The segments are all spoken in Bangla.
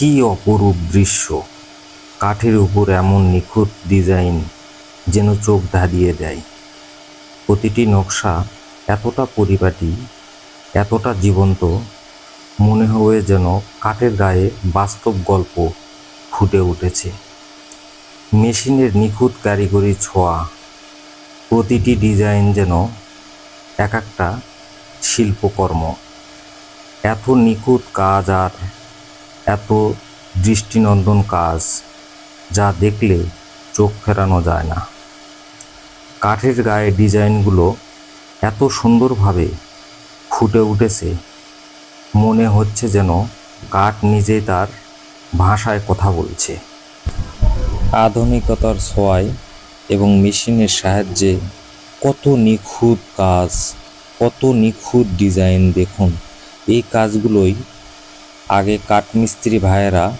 কী অপরূপ দৃশ্য। কাঠের উপর এমন নিখুঁত ডিজাইন যেন চোখ ধাঁধিয়ে দেয়। প্রতিটি নকশা এতটা পরিপাটি, এতটা জীবন্ত, মনে হবে যেন কাঠের গায়ে বাস্তব গল্প ফুটে উঠেছে। মেশিনের নিখুঁত কারিগরি ছোঁয়া, প্রতিটি ডিজাইন যেন এক একটা শিল্পকর্ম। এত নিখুঁত কাজ আর এত দৃষ্টিনন্দন কাজ যা দেখলে চোখ ফেরানো যায় না। কাঠের গায়ে ডিজাইনগুলো এত সুন্দরভাবে ফুটে উঠেছে, মনে হচ্ছে যেন কাঠ নিজেই তার ভাষায় কথা বলছে। আধুনিকতার ছোঁয়ায় এবং মেশিনের সাহায্যে কত নিখুঁত কাজ, কত নিখুঁত ডিজাইন দেখুন, এই কাজগুলোই আগে কাঠমিস্ত্রি ভাইয়েরা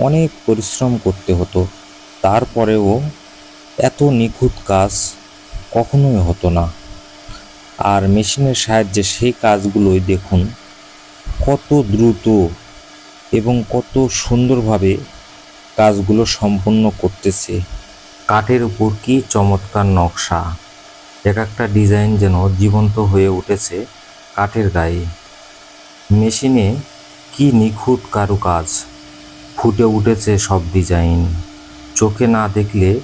অনেক পরিশ্রম করতে হতো, তারপরেও এত নিখুঁত কাজ কখনোই হতো না। আর মেশিনের সাহায্যে সেই কাজগুলোই দেখুন, কত দ্রুত এবং কত সুন্দরভাবে কাজগুলো সম্পন্ন করতেছে। কাঠের উপর কি চমৎকার নকশা। এক একটা ডিজাইন যেন জীবন্ত হয়ে উঠেছে কাঠের গায়ে। মেশিনে কি নিখুঁত কারুকাজ? ফুটে উঠেছে সব ডিজাইন। চোখে না দেখলে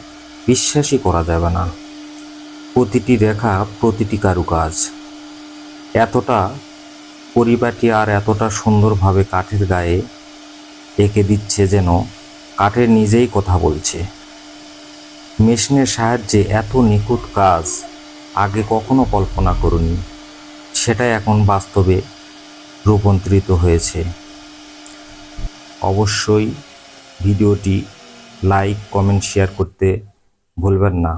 বিশ্বাসই করা যাবে না। প্রতিটি রেখা প্রতিটি কারুকাজ। এতটা পরিপাটি আর এতটা সুন্দরভাবে কাঠের গায়ে এঁকে দিচ্ছে যেন কাঠের নিজেই কথা বলছে। মেশিনের সাহায্যে এত নিখুঁত কাজ আগে কখনো কল্পনা করিনি। সেটাই এখন বাস্তবে রূপান্তরিত হয়েছে। অবশ্যই ভিডিওটি লাইক কমেন্ট শেয়ার করতে ভুলবেন না।